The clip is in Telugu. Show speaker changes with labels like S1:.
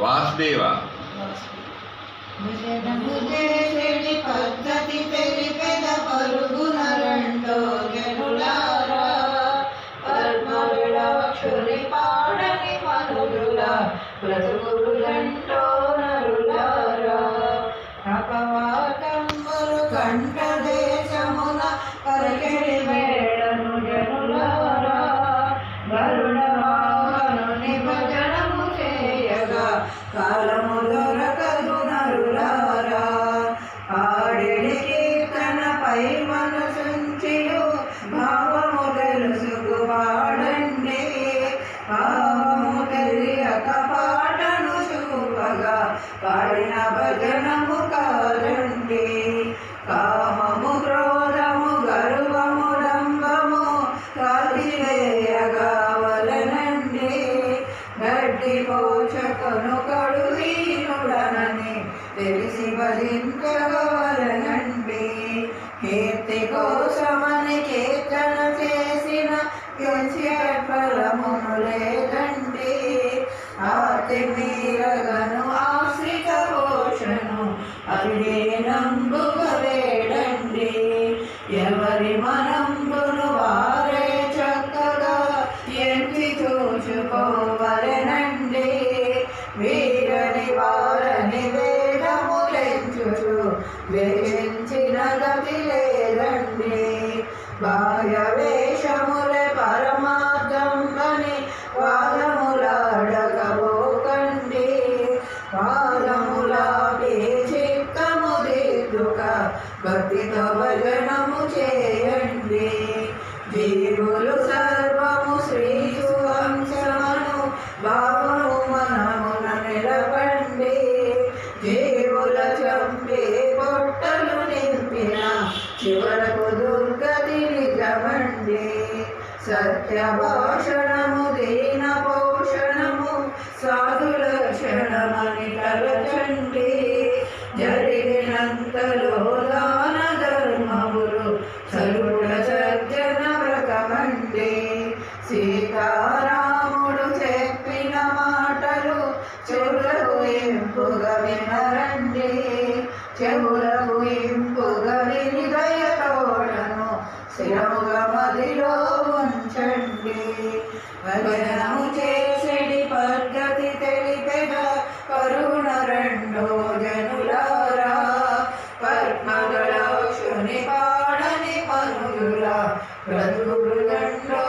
S1: వాసుదేవ
S2: భుజనము చేసేటి పద్ధతి తెలిపెద పరుగున రెండో జనులారా పద్మవిళాక్షుని పాడని మనుజుల బ్రతుకులంటో నరులారా అపవాదంబులు కంఠ కాలము దొరకదు నరులారా ఆడిడి కీర్తనపై మనసుంచియు భావము తెలుసుకు పాడండి. భావము తెలియక పాటను చూపగా పాడిన భజనము కాదండి. కా తెలిసి కీర్తి కోసమని కీర్తన చేసిన ఫలమును లేదండి. మీరగను ఆశ్రిత పోషను అదే నంబు వేదములెంచుచు వేషించిన గతి లేదండి బాహ్య వేషములే పరమార్థం అని వాదములాడకపోకండి. వాదములాపి చిత్తము దిద్దుక భక్తితో భజన పూల చంపే పొట్టలు నింపిన చివరకు దుర్గతి నిజమండి. సత్య భాషణము దీన పోషణము సాధుల క్షణమని తలచండి జరిగినంతలో దాన ధర్మములు సరుకుల సజ్జన వ్రతమండి. సీతారాముడు చెప్పిన మాటలు చెవులకు ఎంపుగా విన చెవులకు ఇంపుగని హృదయ తోడను స్థిరముగా మదిలో ఉంచండి. భజనము చేసిడి పద్ధతి తెలిపెగా కరుణ రెండో జనులారా. పద్మగళాక్షుని పాడని పనులురా బ్రతుకు మృదండో